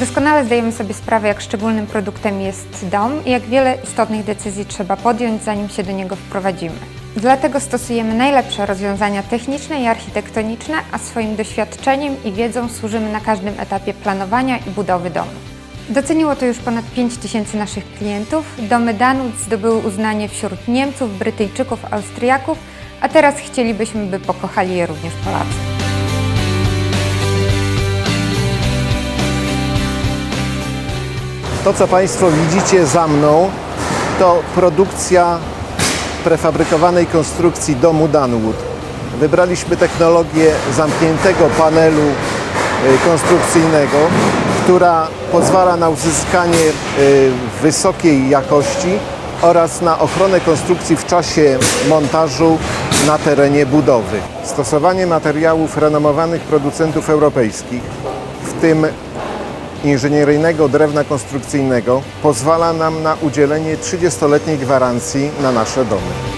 Doskonale zdajemy sobie sprawę, jak szczególnym produktem jest dom i jak wiele istotnych decyzji trzeba podjąć, zanim się do niego wprowadzimy. Dlatego stosujemy najlepsze rozwiązania techniczne i architektoniczne, a swoim doświadczeniem i wiedzą służymy na każdym etapie planowania i budowy domu. Doceniło to już ponad 5 tysięcy naszych klientów. Domy Danut zdobyły uznanie wśród Niemców, Brytyjczyków, Austriaków, a teraz chcielibyśmy, by pokochali je również Polacy. To, co Państwo widzicie za mną, to produkcja prefabrykowanej konstrukcji domu Danwood. Wybraliśmy technologię zamkniętego panelu y, konstrukcyjnego, która pozwala na uzyskanie y, wysokiej jakości oraz na ochronę konstrukcji w czasie montażu na terenie budowy. Stosowanie materiałów renomowanych producentów europejskich, w tym inżynieryjnego drewna konstrukcyjnego pozwala nam na udzielenie 30-letniej gwarancji na nasze domy.